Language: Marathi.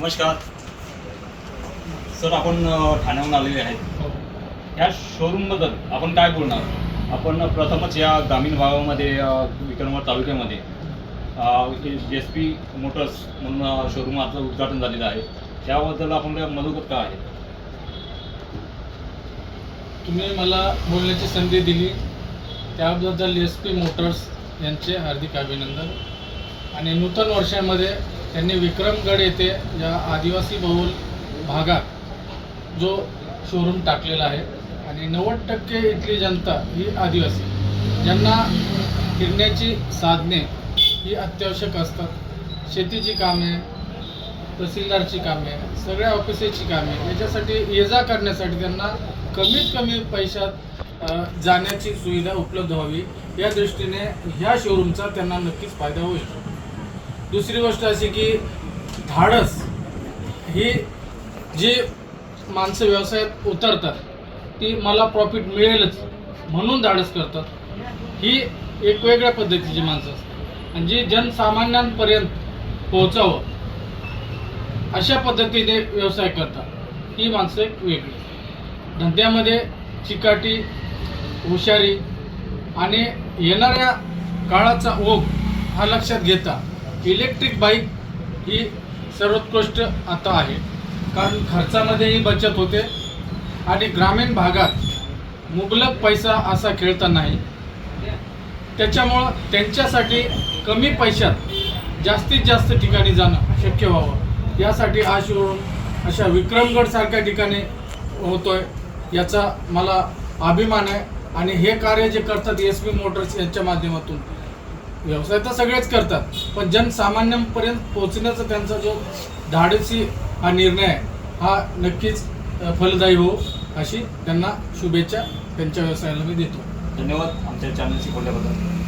नमस्कार. सर आपण ठाण्याहून आलेले आहेत. ह्या शोरूमबद्दल आपण काय बोलणार? आपण प्रथमच या ग्रामीण भागामध्ये अ, विक्रमगड तालुक्यामध्ये एस पी मोटर्स म्हणून शोरूम आता उद्घाटन झालेलं आहे. त्याबद्दल आपण मधोगत काय आहे? तुम्ही मला बोलण्याची संधी दिली. त्याबद्दल एस पी मोटर्स यांचे हार्दिक अभिनंदन. आणि नूतन वर्षामध्ये त्यांनी विक्रमगड येथे या आदिवासी बहुल भागात जो शोरूम टाकलेला आहे आणि नव्वद टक्के इथली जनता ही आदिवासी. ज्यांना फिरण्याची साधने ही अत्यावश्यक असतात शेतीची कामे तहसीलदारची कामे सगळ्या ऑफिसेची कामे याच्यासाठी ये जा करण्यासाठी त्यांना कमीत कमी पैशात जाण्याची सुविधा उपलब्ध व्हावी. या दृष्टीने ह्या शोरूमचा त्यांना नक्कीच फायदा होईल. दुसरी गोष्ट अशी की धाडस ही जी माणसं व्यवसायात उतरतात ती मला प्रॉफिट मिळेलच म्हणून धाडस करतात. ही एक वेगळ्या पद्धतीची माणसं असतात. आणि जी जनसामान्यांपर्यंत पोहोचावं अशा पद्धतीने व्यवसाय करतात. ही माणसं एक वेगळी. धंद्यामध्ये चिकाटी हुशारी आणि येणाऱ्या काळाचा ओघ हा लक्षात घेता इलेक्ट्रिक बाईक ही सर्वोत्कृष्ट आता आहे. कारण खर्चामध्येही बचत होते. आणि ग्रामीण भागात मुबलक पैसा असा खेळता नाही. त्याच्यामुळं त्यांच्यासाठी कमी पैशात जास्तीत जास्त ठिकाणी जाणं शक्य व्हावं. यासाठी हा शोरूम अशा विक्रमगडसारख्या ठिकाणी ठिकाणी होतोय याचा मला अभिमान आहे. आणि हे कार्य जे करतात एस पी मोटर्स यांच्या माध्यमातून व्यवसाय तर सगळेच करतात पण जनसामान्यांपर्यंत पोहोचण्याचा त्यांचा जो धाडसी हा निर्णय आहे हा नक्कीच फलदायी हो अशी त्यांना शुभेच्छा त्यांच्या व्यवसायाला मी देतो. धन्यवाद आमच्या चॅनलशी बोलल्याबद्दल.